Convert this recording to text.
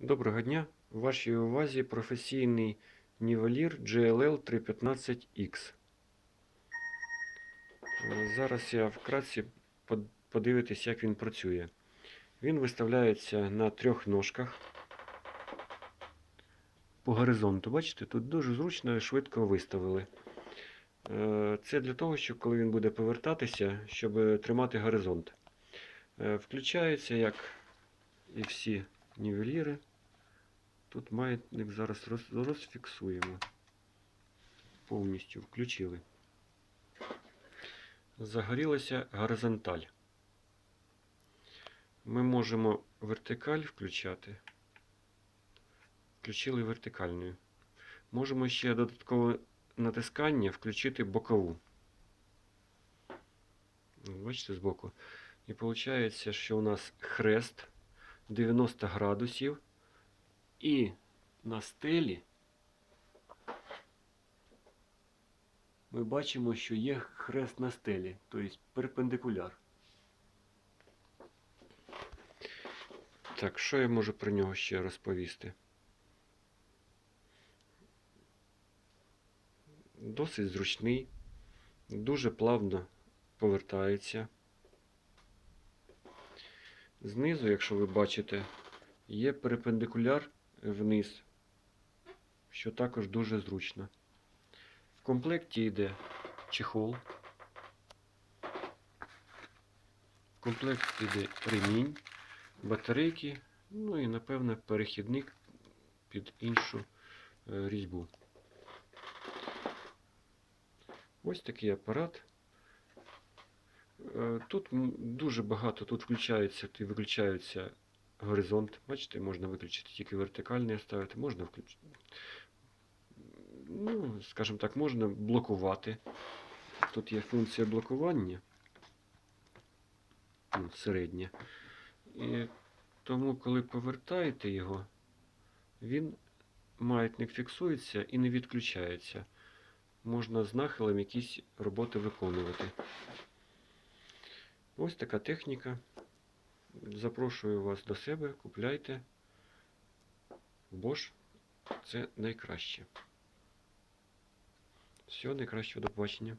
Доброго дня! У вашій увазі професійний нівелір GLL 315X. Е, Зараз я вкратце под- подивитись, як він працює. Він виставляється на трьох ножках по горизонту. Бачите, тут дуже зручно і швидко виставили. Е, Це для того, щоб коли він буде повертатися, щоб тримати горизонт. Е, Включається, як і всі нівеліри. Тут маятник зараз роз, розфіксуємо. Повністю включили. Загорілася горизонталь. Ми можемо вертикаль включати. Включили вертикальною. Можемо ще додаткове натискання включити бокову. Бачите, збоку. І виходить, що у нас хрест 90 градусів. І на стелі ми бачимо, що є хрест на стелі, тобто перпендикуляр. Так, що я можу про нього ще розповісти? Досить зручний, дуже плавно повертається. Знизу, якщо ви бачите, є перпендикуляр вниз, що також дуже зручно. В комплекті йде чехол. В комплекті йде ремінь, батарейки, ну і, напевно, перехідник під іншу е, різьбу. Ось такий апарат. Е, Тут дуже багато, тут включається і виключається горизонт. Бачите, можна виключити тільки вертикальний ставити, можна включити. Ну, скажімо так, можна блокувати. Тут є функція блокування. Ну, середня. І тому, коли повертаєте його, він маятник фіксується і не відключається. Можна з нахилом якісь роботи виконувати. Ось така техніка. Запрошую вас до себе, купляйте. Bosch це найкраще. Всього найкращого до побачення.